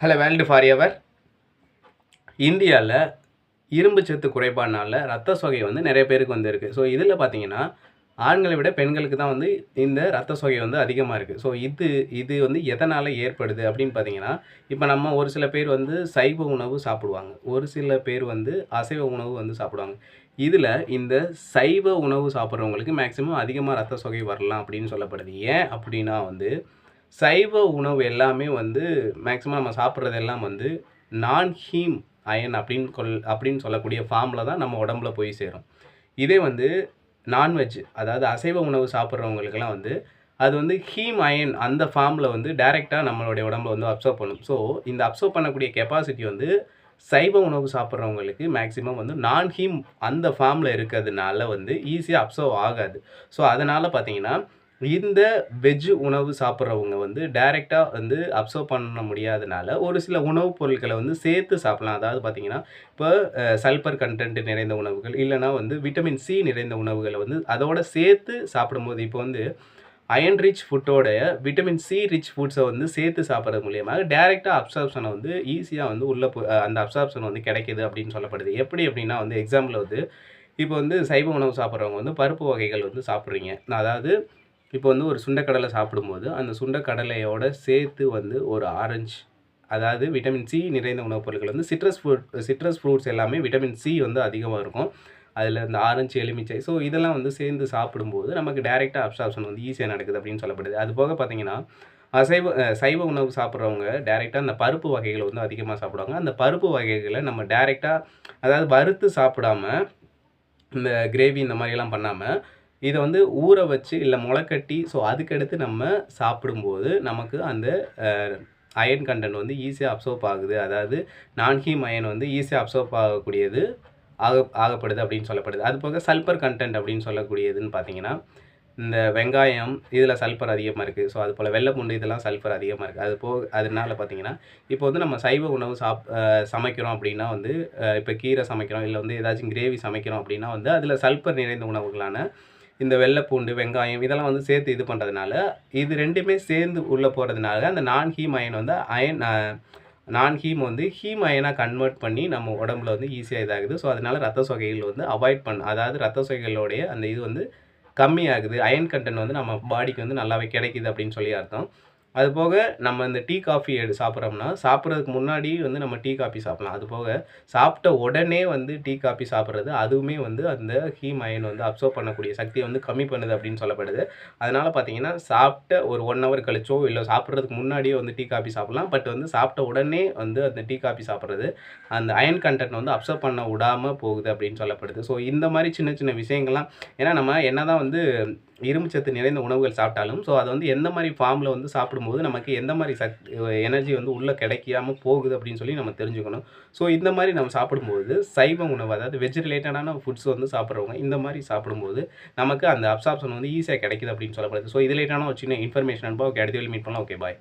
Hello world for ever இந்தியாவில் இரும்பு சத்து குறைபாடுனால ரத்த சொகை வந்து நிறைய பேருக்கு வந்து இருக்குது ஸோ இதில் பார்த்தீங்கன்னா ஆண்களை விட பெண்களுக்கு தான் வந்து இந்த ரத்த சொகை வந்து அதிகமாக இருக்குது ஸோ இது இது வந்து எதனால் ஏற்படுது அப்படின்னு பார்த்தீங்கன்னா இப்போ நம்ம ஒரு சில பேர் வந்து சைவ உணவு சாப்பிடுவாங்க. ஒரு சில பேர் வந்து அசைவ உணவு வந்து சாப்பிடுவாங்க. இதில் இந்த சைவ உணவு சாப்பிட்றவங்களுக்கு மேக்ஸிமம் அதிகமாக ரத்த சொகை வரலாம் அப்படின்னு சொல்லப்படுது. ஏன் அப்படின்னா வந்து சைவ உணவு எல்லாமே வந்து மேக்ஸிமம் நம்ம சாப்பிட்றது எல்லாம் வந்து நான் ஹீம் அயன் அப்படின்னு கொல் அப்படின்னு சொல்லக்கூடிய ஃபார்மில் தான் நம்ம உடம்புல போய் சேரும். இதே வந்து நான்வெஜ் அதாவது அசைவ உணவு சாப்பிட்றவங்களுக்கெல்லாம் வந்து அது வந்து ஹீம் அயன் அந்த ஃபார்மில் வந்து டைரெக்டாக நம்மளுடைய உடம்புல வந்து அப்சர்வ் பண்ணும். ஸோ இந்த அப்சர்வ் பண்ணக்கூடிய கெப்பாசிட்டி வந்து சைவ உணவு சாப்பிட்றவங்களுக்கு மேக்ஸிமம் வந்து நான் ஹீம் அந்த ஃபார்மில் இருக்கிறதுனால வந்து ஈஸியாக அப்சர்வ் ஆகாது. ஸோ அதனால் பார்த்தீங்கன்னா இந்த வெஜ் உணவு சாப்பிட்றவங்க வந்து டைரெக்டாக வந்து அப்சர்வ் பண்ண முடியாதனால ஒரு சில உணவுப் பொருட்களை வந்து சேர்த்து சாப்பிடலாம். அதாவது பார்த்திங்கன்னா இப்போ சல்பர் கண்டென்ட் நிறைந்த உணவுகள் இல்லைனா வந்து விட்டமின் சி நிறைந்த உணவுகளை வந்து அதோட சேர்த்து சாப்பிடும்போது இப்போ வந்து அயன் ரிச் ஃபுட்டோட விட்டமின் சி ரிச் ஃபுட்ஸை வந்து சேர்த்து சாப்பிட்றது மூலியமாக டேரெக்டாக அப்சார்ப்ஷனை வந்து ஈஸியாக வந்து உள்ள போ- அந்த அப்சார்ப்ஷன் வந்து கிடைக்கிது அப்படின்னு சொல்லப்படுது. எப்படி அப்படின்னா வந்து எக்ஸாம்பிள் வந்து இப்போ வந்து சைவ உணவு சாப்பிட்றவங்க வந்து பருப்பு வகைகள் வந்து சாப்பிட்றீங்க. அதாவது இப்போ வந்து ஒரு சுண்டைக்கடலை சாப்பிடும்போது அந்த சுண்டைக்கடலையோட சேர்த்து வந்து ஒரு ஆரஞ்சு அதாவது விட்டமின் சி நிறைந்த உணவுப் பொருட்கள் வந்து சிட்ரஸ் ஃப்ரூட் சிட்ரஸ் ஃப்ரூட்ஸ் எல்லாமே விட்டமின் சி வந்து அதிகமாக இருக்கும். அதில் இந்த ஆரஞ்சு எலுமிச்சை ஸோ இதெல்லாம் வந்து சேர்ந்து சாப்பிடும்போது நமக்கு டைரெக்டாக அப்சார்ப்ஷன் வந்து ஈஸியாக நடக்குது அப்படின்னு சொல்லப்படுது. அது போக பார்த்தீங்கன்னா அசைவ சைவ உணவு சாப்பிட்றவங்க டைரெக்டாக அந்த பருப்பு வகைகளை வந்து அதிகமாக சாப்பிடுவாங்க. அந்த பருப்பு வகைகளை நம்ம டைரெக்டாக அதாவது வறுத்து சாப்பிடாம இந்த கிரேவி இந்த மாதிரிலாம் பண்ணாமல் இதை வந்து ஊற வச்சு இல்லை முளைக்கட்டி ஸோ அதுக்கடுத்து நம்ம சாப்பிடும்போது நமக்கு அந்த அயன் கண்டென்ட் வந்து ஈஸியாக அப்சர்வ் ஆகுது. அதாவது நான்ஹீம் அயன் வந்து ஈஸியாக அப்சர்வ் ஆகக்கூடியது ஆக ஆகப்படுது அப்படின்னு சொல்லப்படுது. அது போக சல்பர் கண்டென்ட் அப்படின்னு சொல்லக்கூடியதுன்னு பார்த்தீங்கன்னா இந்த வெங்காயம் இதில் சல்பர் அதிகமாக இருக்குது ஸோ அது போல் வெள்ளை பூண்டு இதெல்லாம் சல்பர் அதிகமாக இருக்குது அது போக அதனால பார்த்தீங்கன்னா இப்போ வந்து நம்ம சைவ உணவு சாப் சமைக்கிறோம் அப்படின்னா வந்து இப்போ கீரை சமைக்கிறோம் இல்லை வந்து ஏதாச்சும் கிரேவி சமைக்கிறோம் அப்படின்னா வந்து அதில் சல்பர் நிறைந்த உணவுகளான இந்த வெள்ளைப்பூண்டு வெங்காயம் இதெல்லாம் வந்து சேர்த்து இது பண்ணுறதுனால இது ரெண்டுமே சேர்ந்து உள்ளே போகிறதுனால அந்த நான் ஹீம் அயன் வந்து அயன் நான் ஹீம் வந்து ஹீம் அயனாக கன்வெர்ட் பண்ணி நம்ம உடம்புல வந்து ஈஸியாக இதாகுது. ஸோ அதனால் ரத்த சொகைகள் வந்து அவாய்ட் பண்ண அதாவது ரத்த சொகைகளுடைய அந்த இது வந்து கம்மியாகுது. அயன் கண்டென்ட் வந்து நம்ம பாடிக்கு வந்து நல்லாவே கிடைக்குது அப்படின்னு சொல்லி அர்த்தம். அது போக நம்ம இந்த டீ காஃபி எடு சாப்பிட்றோம்னா சாப்பிட்றதுக்கு முன்னாடி வந்து நம்ம டீ காஃபி சாப்பிட்லாம். அது போக சாப்பிட்ட உடனே வந்து டீ காஃபி சாப்பிட்றது அதுவுமே வந்து அந்த ஹீம் அயன் வந்து அப்சர்வ் பண்ணக்கூடிய சக்தியை வந்து கம்மி பண்ணுது அப்படின்னு சொல்லப்படுது. அதனால் பார்த்தீங்கன்னா சாப்பிட்ட ஒரு ஒன் ஹவர் கழிச்சோ இல்லை சாப்பிட்றதுக்கு முன்னாடியோ வந்து டீ காஃபி சாப்பிட்லாம். பட் வந்து சாப்பிட்ட உடனே வந்து அந்த டீ காஃபி சாப்பிட்றது அந்த அயன் கண்டென்ட் வந்து அப்சர்வ் பண்ண விடாமல் போகுது அப்படின்னு சொல்லப்படுது. ஸோ இந்த மாதிரி சின்ன சின்ன விஷயங்கள்லாம் ஏன்னா நம்ம என்ன தான் வந்து இரும்பு சத்து நிறைந்த உணவுகள் சாப்பிட்டாலும் ஸோ அது வந்து எந்த மாதிரி ஃபார்மில் வந்து சாப்பிடும்போது நமக்கு எந்த மாதிரி சக்தி எனர்ஜி வந்து உள்ளே கிடைக்காம போகுது அப்படின்னு சொல்லி நம்ம தெரிஞ்சுக்கணும். ஸோ இந்த மாதிரி நம்ம சாப்பிடும்போது சைவ உணவு அதாவது வெஜ் ரிலேட்டடான ஃபுட்ஸ் வந்து சாப்பிட்றவங்க இந்த மாதிரி சாப்பிடும்போது நமக்கு அந்த அப்சார்ப்ஷன் வந்து ஈஸியாக கிடைக்குது அப்படின்னு சொல்லப்படுது. ஸோ இது ரிலேட்டான ஒரு சின்ன இன்ஃபர்மேஷன் அனுப்பா ஓகே அடுத்த மீட் பண்ணலாம். Okay bye